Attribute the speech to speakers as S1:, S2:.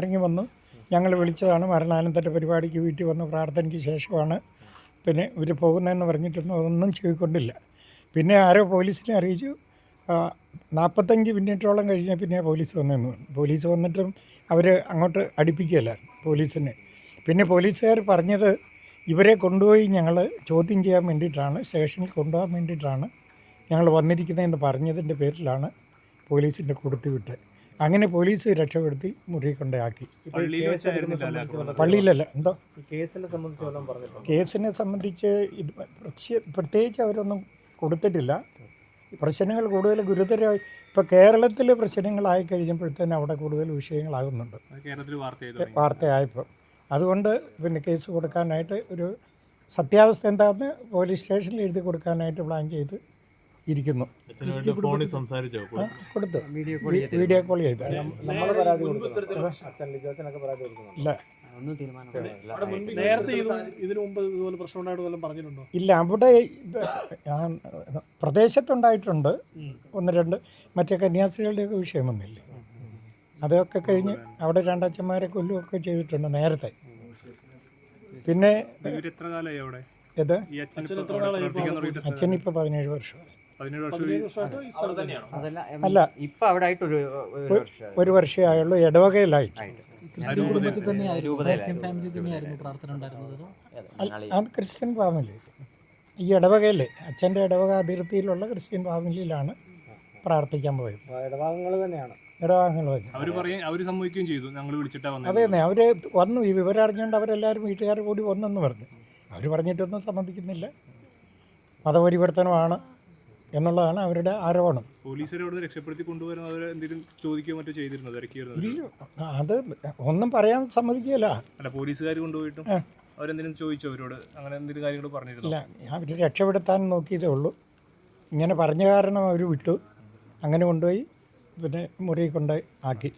S1: ഇറങ്ങി വന്നു. ഞങ്ങൾ വിളിച്ചതാണ് മരണാനന്തര പരിപാടിക്ക് വീട്ടിൽ വന്ന് പ്രാർത്ഥനയ്ക്ക് ശേഷമാണ് പിന്നെ ഇവർ പോകുന്നതെന്ന് പറഞ്ഞിട്ടൊന്നും ഒന്നും ചെയ്തുകൊണ്ടില്ല. പിന്നെ ആരോ പോലീസിനെ അറിയിച്ചു. നാൽപ്പത്തഞ്ച് മിനിറ്റോളം കഴിഞ്ഞാൽ പിന്നെ പോലീസ് പറഞ്ഞു പോലീസ് വന്നിട്ടും അവർ അങ്ങോട്ട് അടുപ്പിക്കുകയല്ലായിരുന്നു പോലീസിനെ. പിന്നെ പോലീസുകാർ പറഞ്ഞത് ഇവരെ കൊണ്ടുപോയി ഞങ്ങൾ ചോദ്യം ചെയ്യാൻ വേണ്ടിയിട്ടാണ് സ്റ്റേഷനിൽ കൊണ്ടുപോകാൻ വേണ്ടിയിട്ടാണ് ഞങ്ങൾ വന്നിരിക്കുന്നതെന്ന് പറഞ്ഞതിന്റെ പേരിലാണ് പോലീസിന്റെ കൊടുത്തു വിട്ട് അങ്ങനെ പോലീസ് രക്ഷപ്പെടുത്തി മുറി കൊണ്ടാക്കി
S2: പള്ളിയിൽ വെച്ചായിരുന്നില്ല അല്ലേ
S1: പള്ളിയിലല്ല എന്തോ?
S3: കേസിനെ സംബന്ധിച്ച്
S1: കേസിനെ സംബന്ധിച്ച് ഇത് പ്രത്യ- പ്രത്യേകിച്ച് അവരൊന്നും കൊടുത്തിട്ടില്ല. പ്രശ്നങ്ങൾ കൂടുതൽ ഗുരുതരമായി ഇപ്പോൾ കേരളത്തിലെ പ്രശ്നങ്ങളായി കഴിഞ്ഞപ്പോഴത്തേനും അവിടെ കൂടുതൽ വിഷയങ്ങളാകുന്നുണ്ട്. വാർത്തയായപ്പോൾ അതുകൊണ്ട് പിന്നെ കേസ് കൊടുക്കാനായിട്ട് ഒരു സത്യാവസ്ഥ എന്താണെന്ന് പോലീസ് സ്റ്റേഷനിൽ എഴുതി കൊടുക്കാനായിട്ട് പ്ലാൻ ചെയ്ത് ഇരിക്കുന്നു. കൊടുത്തു. വീഡിയോ കോൾ ചെയ്ത്. ഇല്ല.
S4: നേരത്തെ ഇത് ഇതിനു മുമ്പ് ഇതുപോലെ പ്രശ്നം പറഞ്ഞിട്ടുണ്ടോ?
S1: ഇല്ല അവിടെ ഞാൻ പ്രദേശത്തുണ്ടായിട്ടുണ്ട്. ഒന്ന് രണ്ട് മറ്റേ കന്യാസ്ത്രീകളുടെയൊക്കെ വിഷയം വന്നില്ലേ? അതൊക്കെ കഴിഞ്ഞ് അവിടെ രണ്ടച്ഛന്മാരെ കൊല്ലുമൊക്കെ ചെയ്തിട്ടുണ്ട് നേരത്തെ. പിന്നെ ഇത്?
S2: അച്ഛൻ ഇപ്പൊ
S1: പതിനേഴ് വർഷമായി
S4: തന്നെയാണ്
S1: അല്ല.
S5: ഇപ്പൊ അവിടെ ആയിട്ട് ഒരു ഒരു വർഷം
S1: ഒരു വർഷമേ ആയുള്ളൂ ഇടവകയിലായിട്ട്.
S6: അതോ?
S1: Christian family. ഈ ഇടവകയിലെ അച്ഛന്റെ ഇടവക അതിർത്തിയിലുള്ള ക്രിസ്ത്യൻ ഫാമിലിയിലാണ് പ്രാർത്ഥിക്കാൻ പോയത്.
S3: തന്നെയാണ്.
S1: ഇടവകങ്ങൾ
S2: അവർ അവർ സമ്മതിക്കുകയും ചെയ്തു ഞങ്ങൾ വിളിച്ചിട്ടാണ്
S1: അതെ തന്നെ അവർ വന്നു. ഈ വിവരം അറിഞ്ഞുകൊണ്ട് അവരെല്ലാവരും വീട്ടുകാർ കൂടി വന്നെന്ന് പറഞ്ഞു. അവർ പറഞ്ഞിട്ടൊന്നും സമ്മതിക്കുന്നില്ല. മതപരിവർത്തനമാണ്. എന്നുള്ളതാണ് അവരുടെ ആരോപണം. അത് ഒന്നും പറയാൻ സമ്മതിക്കുകയല്ല.
S2: പോലീസുകാർ കൊണ്ടുപോയിട്ടും
S1: ആ.
S2: അവരെന്തെങ്കിലും ചോദിച്ചോ അവരോട്? അങ്ങനെ എന്തെങ്കിലും കാര്യങ്ങൾ പറഞ്ഞിരുന്നു?
S1: ഇല്ല അവർ രക്ഷപ്പെടുത്താൻ നോക്കിയതേ ഉള്ളൂ. ഇങ്ങനെ പറഞ്ഞ കാരണം അവർ വിട്ടു. അങ്ങനെ കൊണ്ടുപോയി പിന്നെ മുറി കൊണ്ട് ആക്കി.